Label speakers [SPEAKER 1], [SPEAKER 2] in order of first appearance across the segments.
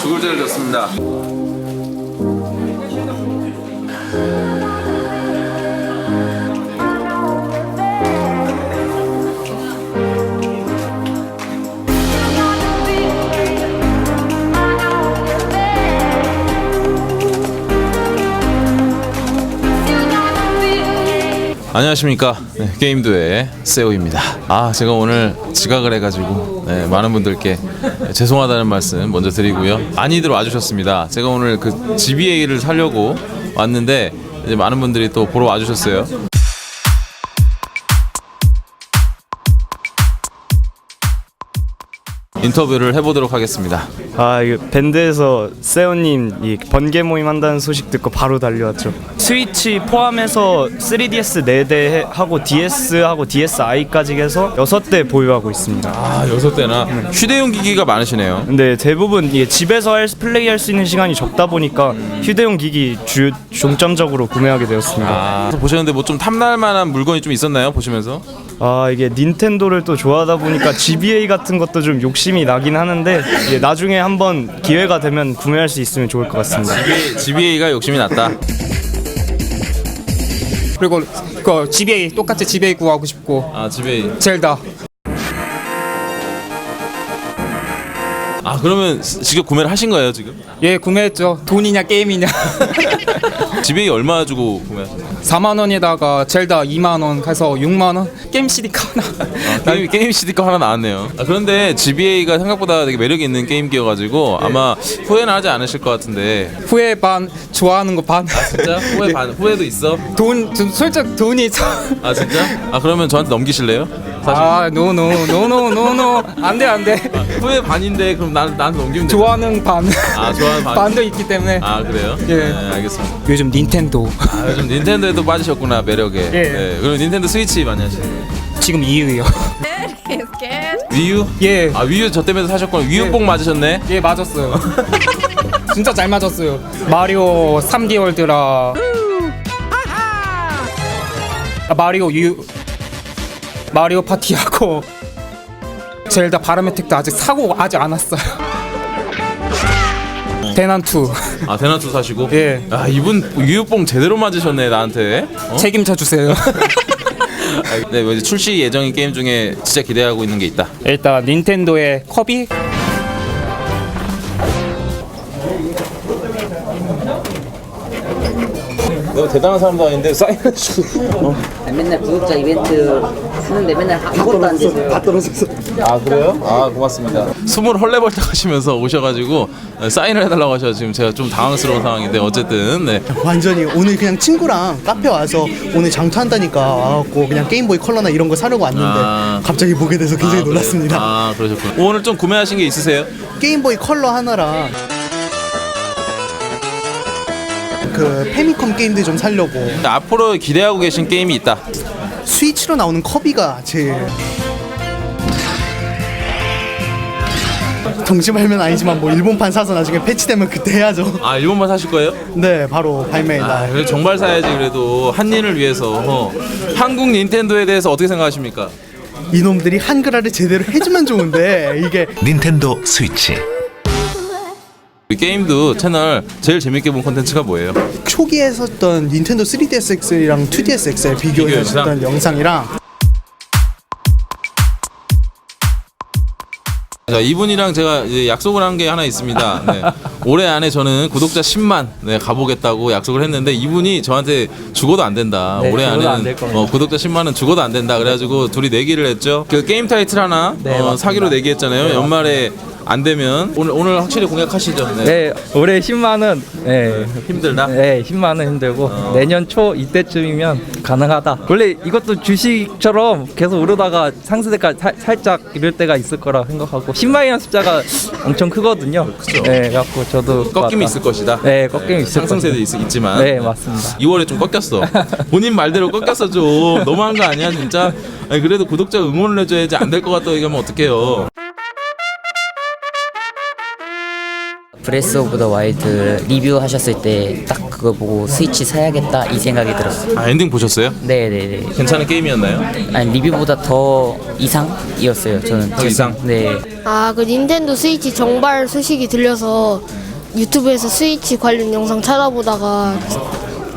[SPEAKER 1] 죽을 죄를 졌습니다. 안녕하십니까. 네, 게임도의 세오입니다. 아 제가 오늘 지각을 해가지고 네, 많은 분들께 죄송하다는 말씀 먼저 드리고요. 많이들 와주셨습니다. 제가 오늘 그 GBA를 사려고 왔는데 이제 많은 분들이 또 보러 와주셨어요 인터뷰를 해보도록 하겠습니다
[SPEAKER 2] 아, 이거 밴드에서 세오님 이 번개 모임 한다는 소식 듣고 바로 달려왔죠. 스위치 포함해서 3DS 4대 하고 DS 하고 DSi까지 해서 6대 보유하고 있습니다.
[SPEAKER 1] 아 여섯 대나 휴대용 기기가 많으시네요
[SPEAKER 2] 근데 대부분 이게 집에서 할, 플레이할 수 있는 시간이 적다 보니까 휴대용 기기 주 중점적으로 구매하게 되었습니다.
[SPEAKER 1] 아 보셨는데 뭐 좀 탐날 만한 물건이 좀 있었나요 보시면서
[SPEAKER 2] 아 이게 닌텐도를 또 좋아하다 보니까 GBA 같은 것도 좀 욕심이 나긴 하는데 이게 나중에 한번 기회가 되면 구매할 수 있으면 좋을 것 같습니다.
[SPEAKER 1] GBA가 욕심이 났다.
[SPEAKER 3] 그리고 그 GBA 똑같이 GBA 구하고 싶고.
[SPEAKER 1] 아 GBA
[SPEAKER 3] 젤다
[SPEAKER 1] 아 그러면 스- 직접 구매를 하신 거예요 지금?
[SPEAKER 3] 예 구매했죠 돈이냐 게임이냐
[SPEAKER 1] GBA 얼마 주고 구매하셨나요?
[SPEAKER 3] 4만 원에다가 젤다 2만 원 해서 6만 원 게임 CD 하나
[SPEAKER 1] 게임, 게임 CD가 하나 나왔네요. 아, 그런데 GBA가 생각보다 되게 매력이 있는 게임기여가지고 아마 후회는 하지 않으실 것 같은데
[SPEAKER 3] 후회 반 좋아하는 거 반
[SPEAKER 1] 진짜 후회 반 후회도 있어?
[SPEAKER 3] 돈, 좀 솔직히 돈이
[SPEAKER 1] 아 진짜? 아 그러면 저한테 넘기실래요? 사실
[SPEAKER 3] 아 노노 노노 노노 안돼 안돼
[SPEAKER 1] 후회 반인데 그럼 난 나한테 넘기면 돼.
[SPEAKER 3] 좋아하는 반
[SPEAKER 1] 아 좋아하는 반.
[SPEAKER 3] 반도 있기 때문에
[SPEAKER 1] 아 그래요?
[SPEAKER 3] 예.
[SPEAKER 1] 네, 알겠습니다.
[SPEAKER 3] 요즘 닌텐도
[SPEAKER 1] 아, 요즘 닌텐도에도 빠지셨구나 매력에.
[SPEAKER 3] 예.
[SPEAKER 1] 네, 그럼 닌텐도 스위치 많이 하시는
[SPEAKER 3] 지금 2위요
[SPEAKER 4] He's scared.
[SPEAKER 1] 위유?
[SPEAKER 3] 예.
[SPEAKER 1] 아 위유 저 때문에 사셨구나. 위유 뽕 맞으셨네.
[SPEAKER 3] 예 맞았어요 진짜 잘 맞았어요 마리오 3개월드라 아, 마리오 유 마리오 파티하고 젤다 바람의 택도 아직 사고 아직 안 왔어요 대난투
[SPEAKER 1] 아 대난투 사시고.
[SPEAKER 3] 예.
[SPEAKER 1] 아 이분 위유 뽕 제대로 맞으셨네 나한테. 어?
[SPEAKER 3] 책임져 주세요
[SPEAKER 1] 아, 네, 뭐 이제 출시 예정인 게임 중에 진짜 기대하고 있는 게 있다.
[SPEAKER 3] 일단 닌텐도의 커비
[SPEAKER 1] 너무 대단한 사람도 아닌데 사인해주고.
[SPEAKER 5] 맨날 구독자 이벤트 하는데 맨날 아무것도 안 되고요.
[SPEAKER 1] 아 그래요? 아 고맙습니다. 숨을 헐레벌떡 하시면서 오셔가지고 어, 사인을 해달라고 하셔서 지금 제가 좀 당황스러운 상황인데 어쨌든 네.
[SPEAKER 6] 완전히 오늘 그냥 친구랑 카페 와서 오늘 장터한다니까 와갖고 그냥 게임보이 컬러나 이런 거 사려고 왔는데
[SPEAKER 1] 아.
[SPEAKER 6] 갑자기 보게 돼서 굉장히
[SPEAKER 1] 아, 그래요?
[SPEAKER 6] 놀랐습니다.
[SPEAKER 1] 아 그러셨구나. 오늘 좀 구매하신 게 있으세요?
[SPEAKER 6] 게임보이 컬러 하나랑 그 페미컴 게임들 좀 사려고
[SPEAKER 1] 앞으로 기대하고 계신 게임이 있다.
[SPEAKER 6] 스위치로 나오는 커비가 제일 동시 발매는 아니지만 뭐 일본판 사서 나중에 패치되면 그때 해야죠.
[SPEAKER 1] 아 일본만 사실 거예요?
[SPEAKER 6] 네, 바로 발매
[SPEAKER 1] 아
[SPEAKER 6] 날.
[SPEAKER 1] 그래도 정발 사야지 그래도 한인을 위해서 어. 한국 닌텐도에 대해서 어떻게 생각하십니까?
[SPEAKER 6] 이놈들이 한글화를 제대로 해주면 좋은데 이게
[SPEAKER 7] 닌텐도 스위치
[SPEAKER 1] 게임도 채널 제일 재밌게 본 콘텐츠가 뭐예요?
[SPEAKER 6] 초기에 했었던 닌텐도 3DS XL이랑 2DS XL 비교해서
[SPEAKER 1] 비교
[SPEAKER 6] 했던 영상이랑
[SPEAKER 1] 자 이분이랑 제가 이제 약속을 한 게 하나 있습니다. 네. 올해 안에 저는 구독자 10만 네, 가보겠다고 약속을 했는데 이분이 저한테 죽어도 안 된다.
[SPEAKER 2] 네,
[SPEAKER 1] 올해
[SPEAKER 2] 죽어도 안
[SPEAKER 1] 안에는
[SPEAKER 2] 겁니다.
[SPEAKER 1] 어, 구독자 10만은 죽어도 안 된다. 그래가지고 둘이 내기를 했죠. 그 게임 타이틀 하나
[SPEAKER 2] 네,
[SPEAKER 1] 어,
[SPEAKER 2] 맞습니다.
[SPEAKER 1] 사기로 내기했잖아요. 연말에 안 되면 오늘 오늘 확실히 공약하시죠. 네.
[SPEAKER 8] 네, 올해 10만은 네,
[SPEAKER 1] 힘들다.
[SPEAKER 8] 네 10만은 힘들고 내년 초 이때쯤이면 가능하다. 원래 이것도 주식처럼 계속 오르다가 상승세까지 살- 살짝 이럴 때가 있을 거라 생각하고 10만이라는 숫자가 엄청 크거든요. 네, 그래갖고 저도
[SPEAKER 1] 꺾임이
[SPEAKER 8] 맞다.
[SPEAKER 1] 있을 것이다.
[SPEAKER 8] 네, 꺾임이 있을
[SPEAKER 1] 상승세도. 있, 있지만
[SPEAKER 8] 네, 맞습니다.
[SPEAKER 1] 2월에 좀 꺾였어. 본인 말대로 꺾였어 좀. 너무한 거 아니야 진짜? 아니, 그래도 구독자 응원을 해줘야지 안 될 것 같다고 얘기하면 어떡해요.
[SPEAKER 5] 브레스 오브 더 와일드 리뷰 하셨을 때 딱 그거 보고 스위치 사야겠다 이 생각이 들었어요.
[SPEAKER 1] 아 엔딩 보셨어요?
[SPEAKER 5] 네네네.
[SPEAKER 1] 괜찮은 게임이었나요?
[SPEAKER 5] 아니 리뷰보다 더 이상이었어요. 저는
[SPEAKER 1] 더 이상?
[SPEAKER 5] 네.
[SPEAKER 7] 아, 그 닌텐도 스위치 정발 소식이 들려서 유튜브에서 스위치 관련 영상 찾아보다가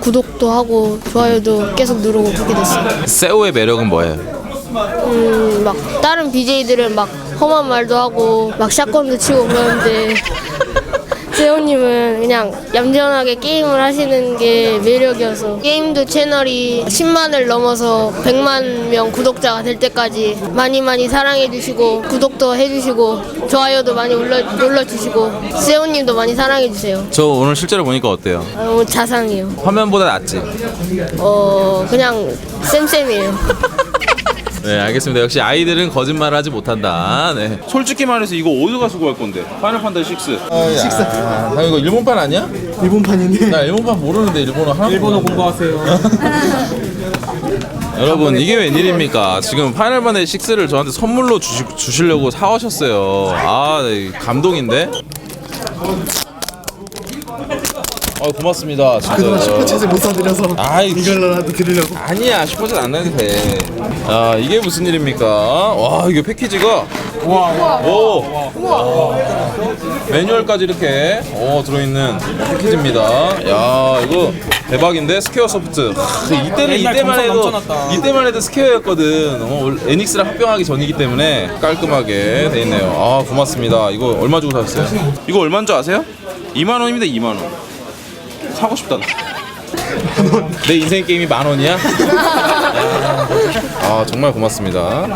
[SPEAKER 7] 구독도 하고 좋아요도 계속 누르고 그렇게 됐어요.
[SPEAKER 1] 세오의 매력은 뭐예요?
[SPEAKER 7] 음, 막 다른 BJ들은 막 험한 말도 하고 막 샷건도 치고 그러는데 세호님은 그냥 얌전하게 게임을 하시는 게 매력이어서 게임도 채널이 10만을 넘어서 100만 명 구독자가 될 때까지 많이 많이 사랑해 주시고 구독도 해주시고 좋아요도 많이 눌러, 눌러주시고 세호님도 많이 사랑해 주세요
[SPEAKER 1] 저 오늘 실제로 보니까 어때요?
[SPEAKER 7] 너무 자상해요
[SPEAKER 1] 화면보다 낫지?
[SPEAKER 7] 어 그냥 쌤쌤이에요
[SPEAKER 1] 네 알겠습니다 역시 아이들은 거짓말을 하지 못한다 네. 솔직히 말해서 이거 어디 가서 구할 건데? 파이널 판타지 6 6 아, 나 이거 일본판 아니야?
[SPEAKER 6] 일본판인데
[SPEAKER 1] 나 일본판 모르는데 일본어 하나
[SPEAKER 3] 일본어 공부하세요.
[SPEAKER 1] 여러분 이게 웬일입니까? 지금 파이널 판타지 6를 저한테 선물로 주시, 주시려고 사오셨어요. 아 네, 감동인데. 아 고맙습니다.
[SPEAKER 6] 그동안. 슈퍼챗을 못 사드려서
[SPEAKER 1] 아이,
[SPEAKER 6] 이걸로라도 드리려고
[SPEAKER 1] 아니야 슈퍼챗 안 내도 돼. 아 이게 무슨 일입니까? 와 이게 패키지가 와 오. 와. 매뉴얼까지 이렇게 어 들어있는 패키지입니다. 야 이거 대박인데 스퀘어 소프트. 하, 이때는
[SPEAKER 3] 옛날
[SPEAKER 1] 이때만 해도
[SPEAKER 3] 넘쳐났다.
[SPEAKER 1] 이때만 해도 스퀘어였거든. 어, 원래 에닉스랑 합병하기 전이기 때문에 깔끔하게 돼 있네요. 아 고맙습니다. 이거 얼마 주고 사셨어요? 이거 얼마인 줄 아세요? 2만 원입니다. 2만 원. 사고 싶다. 나. 내 인생 게임이 만 원이야? 아 정말 고맙습니다.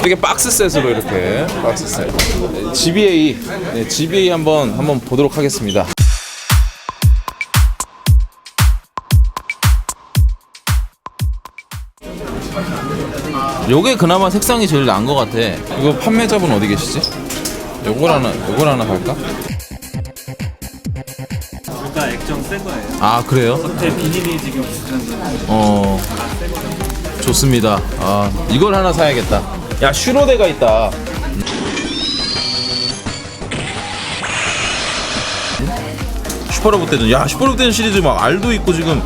[SPEAKER 1] 이렇게 박스 셋으로 이렇게 박스 셋. 네, GBA 네, GBA 한번 한번 보도록 하겠습니다. 요게 그나마 색상이 제일 나은 것 같아. 이거 판매자분 어디 계시지? 요걸 하나 요걸 하나 갈까?
[SPEAKER 2] 새 거예요
[SPEAKER 1] 아 그래요?
[SPEAKER 2] 겉에 비닐이 지금
[SPEAKER 1] 어 좋습니다. 아 이걸 하나 사야겠다. 야 슈로데가 있다. 슈퍼로봇 대전. 야 슈퍼로봇 대전 시리즈 막 알도 있고 지금.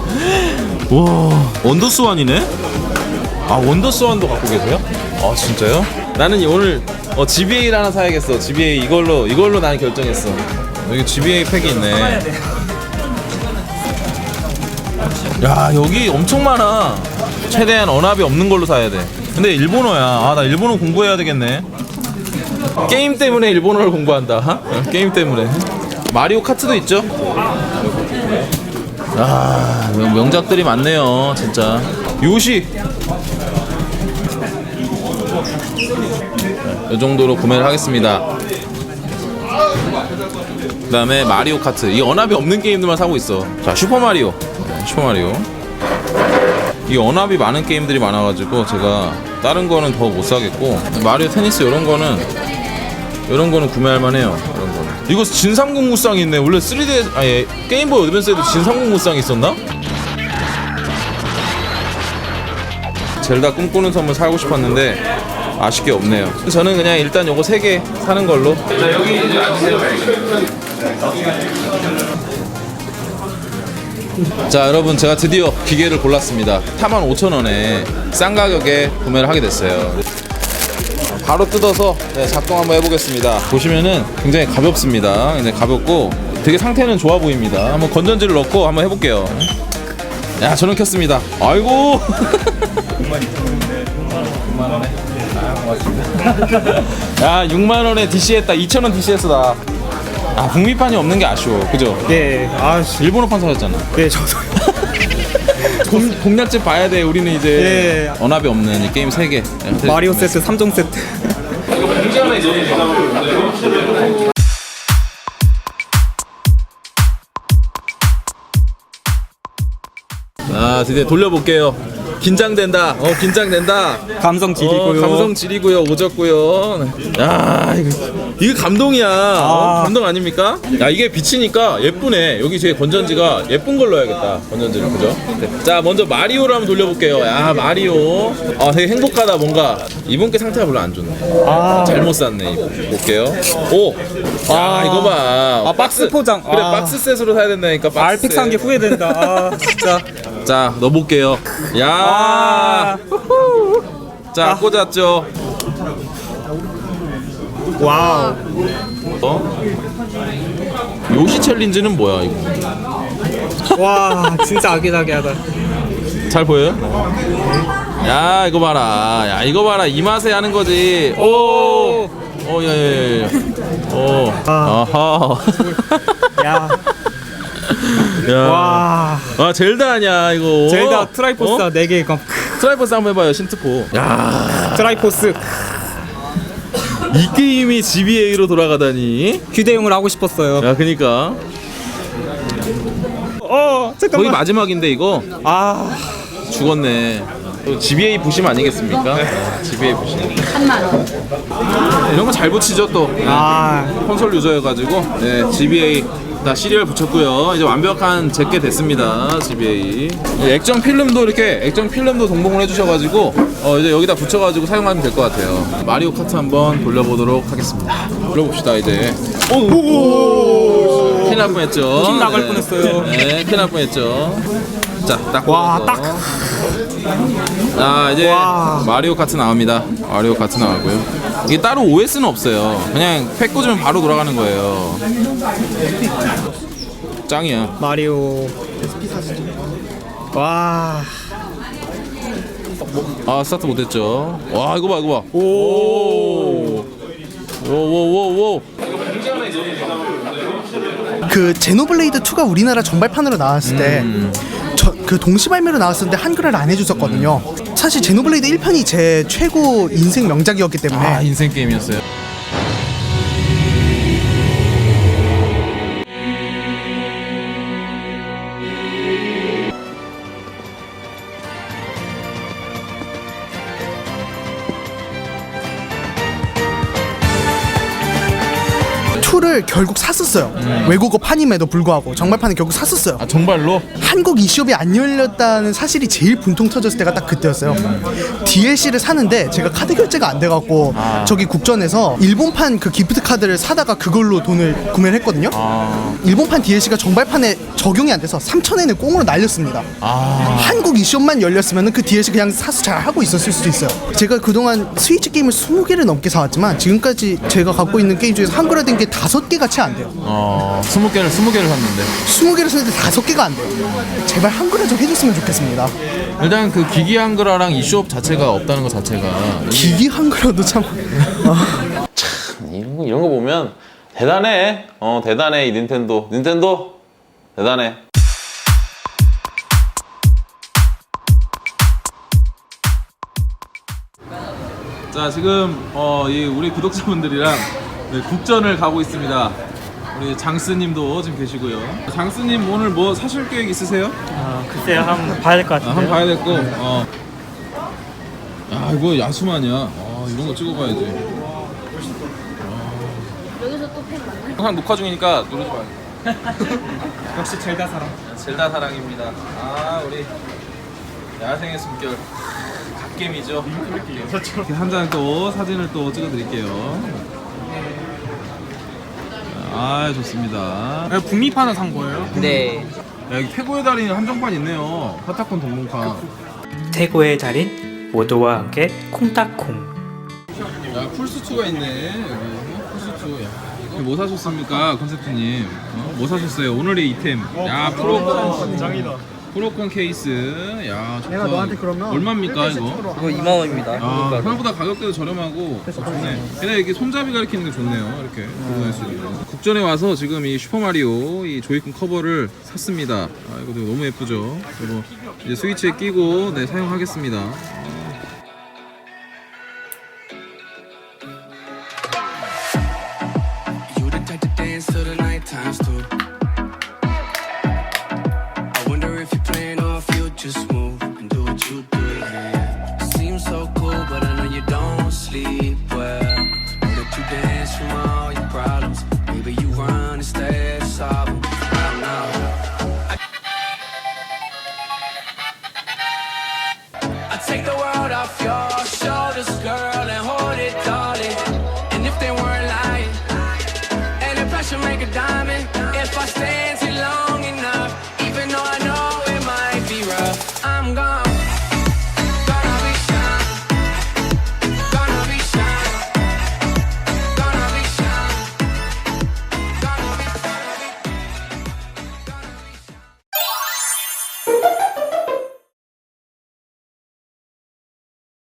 [SPEAKER 1] 와 원더스완이네. 아 원더스완도 갖고 계세요? 아 진짜요? 나는 오늘 어, GBA를 하나 사야겠어. GBA 이걸로 이걸로 나는 결정했어. 여기 GBA 팩이 있네. 야 여기 엄청 많아. 최대한 언합이 없는 걸로 사야 돼. 근데 일본어야. 아 나 일본어 공부해야 되겠네. 게임 때문에 일본어를 공부한다. 어? 게임 때문에. 마리오 카트도 있죠? 아 명- 명작들이 많네요 진짜. 요시. 이 정도로 구매를 하겠습니다. 그 다음에 마리오 카트. 이 언합이 없는 게임들만 사고 있어. 자 슈퍼마리오 네, 슈퍼마리오 이 언합이 많은 게임들이 많아가지고 제가 다른 거는 더 못 사겠고 마리오 테니스 이런 거는 이런 거는 구매할 만해요 이런 거는. 이거 진삼국 무쌍이 있네. 원래 3D 아니 게임보이 어드밴스에도 진삼국 무쌍이 있었나? 젤다 꿈꾸는 선물 사고 싶었는데 아쉽게 없네요. 저는 그냥 일단 요거 3개 사는 걸로. 자 여기 이제 앉으세요 자 여러분 제가 드디어 기계를 골랐습니다. 45,000원에 싼 가격에 구매를 하게 됐어요. 바로 뜯어서 네, 작동 한번 해보겠습니다. 보시면은 굉장히 가볍습니다. 굉장히 가볍고 되게 상태는 좋아 보입니다. 한번 건전지를 넣고 한번 해볼게요. 야 저는 켰습니다. 아이고! 6만원에 야 6만원에 DC했다. 2,000원 DC했어 나 아, 북미판이 없는 게 아쉬워. 그죠?
[SPEAKER 2] 네, 아,
[SPEAKER 1] 일본어판 사셨잖아.
[SPEAKER 2] 네 저도
[SPEAKER 1] 공, 공략집 봐야 돼. 우리는 이제
[SPEAKER 2] 네.
[SPEAKER 1] 언합이 없는 이 게임 3개.
[SPEAKER 2] 마리오 세트 3종 세트
[SPEAKER 1] 아, 드디어 돌려볼게요. 긴장된다. 어, 긴장된다.
[SPEAKER 2] 감성
[SPEAKER 1] 어,
[SPEAKER 2] 지리고요
[SPEAKER 1] 감성 지리고요. 오졌고요. 야, 이거 이게 감동이야. 어? 감동 아닙니까? 야 이게 비치니까 예쁘네. 여기 제 건전지가 예쁜 걸로 해야겠다. 건전지를 그죠? 네. 자 먼저 마리오를 한번 돌려볼게요. 야 마리오. 아 되게 행복하다 뭔가. 이분께 상태가 별로 안 좋네. 잘못 샀네. 이거. 볼게요. 오. 아, 이거 봐.
[SPEAKER 3] 아, 박스 포장.
[SPEAKER 1] 그래
[SPEAKER 3] 아.
[SPEAKER 1] 박스 셋으로 사야 된다니까. 박스
[SPEAKER 3] 알픽 산게
[SPEAKER 1] 셋.
[SPEAKER 3] 후회된다. 아, 진짜.
[SPEAKER 1] 자 넣어볼게요. 야.
[SPEAKER 3] 아.
[SPEAKER 1] 자 꽂았죠.
[SPEAKER 3] 와우.
[SPEAKER 1] 어? 요시 챌린지는 뭐야 이거?
[SPEAKER 3] 와, 진짜 아기자기하다.
[SPEAKER 1] 잘 보여요? 야 이거 봐라. 야 이거 봐라 이 맛에 하는 거지. 오. 오 야야야. 오. 아하.
[SPEAKER 3] 야.
[SPEAKER 1] 야.
[SPEAKER 3] 와.
[SPEAKER 1] 아 젤다 아니야 이거.
[SPEAKER 3] 젤다 트라이포스
[SPEAKER 1] 어?
[SPEAKER 3] 4개 이거.
[SPEAKER 1] 트라이포스 한번 해봐요 신트포. 야.
[SPEAKER 3] 트라이포스
[SPEAKER 1] 이 게임이 GBA로 돌아가다니.
[SPEAKER 3] 휴대용을 하고 싶었어요.
[SPEAKER 1] 야 그니까.
[SPEAKER 3] 어,
[SPEAKER 1] 거의
[SPEAKER 3] 잠깐만.
[SPEAKER 1] 마지막인데 이거.
[SPEAKER 3] 아,
[SPEAKER 1] 죽었네. 또 GBA 부심 아니겠습니까? GBA 부심. 이런 거 잘 붙이죠 또. 네.
[SPEAKER 3] 아,
[SPEAKER 1] 콘솔 유저여가지고 네, GBA 다 시리얼 붙였고요. 이제 완벽한 제게 됐습니다. GBA. 네, 액정 필름도 이렇게 액정 필름도 동봉을 해주셔가지고 어, 이제 여기다 붙여가지고 사용하면 될 것 같아요. 마리오 카트 한번 돌려보도록 하겠습니다. 돌려봅시다 이제. 오, 큰일 날 뻔했죠.
[SPEAKER 3] 힘 나갈
[SPEAKER 1] 네.
[SPEAKER 3] 뻔했어요.
[SPEAKER 1] 네, 큰일 날 뻔했죠. 자, 딱.
[SPEAKER 3] 와,
[SPEAKER 1] 꽂 자 이제
[SPEAKER 3] 와.
[SPEAKER 1] 마리오 카트 나옵니다. 마리오 카트 나오고요. 이게 따로 OS는 없어요. 그냥 팩 꽂으면 바로 돌아가는 거예요. 짱이야.
[SPEAKER 3] 마리오. 와.
[SPEAKER 1] 아 스타트 못했죠. 와 이거 봐 이거 봐. 오. 오오오오.
[SPEAKER 6] 그 제노블레이드 2가 우리나라 전발판으로 나왔을 때
[SPEAKER 1] 음.
[SPEAKER 6] 저, 그 동시 발매로 나왔었는데 한글을 안 해줬었거든요. 사실 제노블레이드 1편이 제 최고 인생 명작이었기 때문에
[SPEAKER 1] 아 인생 게임이었어요.
[SPEAKER 6] 투를 결국 샀었어요. 외국어 판임에도 불구하고 정발판을 결국 샀었어요.
[SPEAKER 1] 아 정발로?
[SPEAKER 6] 한국 e숍이 안 열렸다는 사실이 제일 분통 터졌을 때가 딱 그때였어요. DLC를 사는데 제가 카드 결제가 안 돼갖고 저기 국전에서 일본판 그 기프트 카드를 사다가 그걸로 돈을 구매를 했거든요. 일본판 DLC가 정발판에 적용이 안 돼서 3,000엔을 꽁으로 날렸습니다. 한국 e숍만 열렸으면 그 DLC 그냥 사서 잘 하고 있었을 수도 있어요. 제가 그동안 스위치 게임을 20개를 넘게 사왔지만 지금까지 제가 갖고 있는 게임 중에서 한글화된 게 다섯 개가 채 안 돼요.
[SPEAKER 1] 어 스무 개를 스무 개를 샀는데
[SPEAKER 6] 20개를 샀는데 다섯 개가 안 돼요. 제발 한글화 좀 해줬으면 좋겠습니다.
[SPEAKER 1] 일단 그 기기 한글화랑 이슈업 자체가 없다는 것 자체가
[SPEAKER 6] 기기 한글화도 참
[SPEAKER 1] 이런 거 이런 거 보면 대단해. 어 대단해 이 닌텐도. 닌텐도 대단해. 자 지금 어 이 우리 구독자분들이랑 네, 국전을 가고 있습니다. 우리 장스님도 지금 계시고요. 장스님 오늘 뭐 사실 계획 있으세요?
[SPEAKER 2] 글쎄요, 한번 봐야 될 것
[SPEAKER 1] 아, 한번 봐야 될 거. 어. 야 이거 야수마냐? 아 이런 거 찍어봐야지.
[SPEAKER 7] 여기서 또팬 많아?
[SPEAKER 1] 항상 녹화 중이니까 누르지 마.
[SPEAKER 3] 역시 젤다 사람.
[SPEAKER 1] 젤다 사랑입니다. 아 우리 야생의 숨결 갓겜이죠. 이렇게 한장 또 사진을 또 찍어드릴게요. 아 좋습니다.
[SPEAKER 3] 네, 북미판을 산 거예요?
[SPEAKER 5] 네.
[SPEAKER 1] 야, 여기 최고의 달인 한정판 있네요. 파타콘 동봉판.
[SPEAKER 2] 최고의 달인 모두와 함께 콩닥콩.
[SPEAKER 1] 야 풀스투가 있네. 여기 풀스투. 야 이거 뭐 사셨습니까, 컨셉트님? 어? 뭐 사셨어요? 오늘의 이템. 야 프로콘. 짱이다. 프로콘 케이스. 야 좋다.
[SPEAKER 6] 내가 너한테 그러면
[SPEAKER 1] 얼마입니까 이거?
[SPEAKER 8] 그거 2만 원입니다.
[SPEAKER 1] 아, 생각보다 가격대도 저렴하고 좋네. 근데 이게 손잡이 가리키는 게 좋네요. 이렇게 들고 다닐 수 있는. 국전에 와서 지금 이 슈퍼 마리오 이 조이콘 커버를 샀습니다. 아, 이거 너무 예쁘죠. 그리고 이제 스위치에 끼고 네 사용하겠습니다.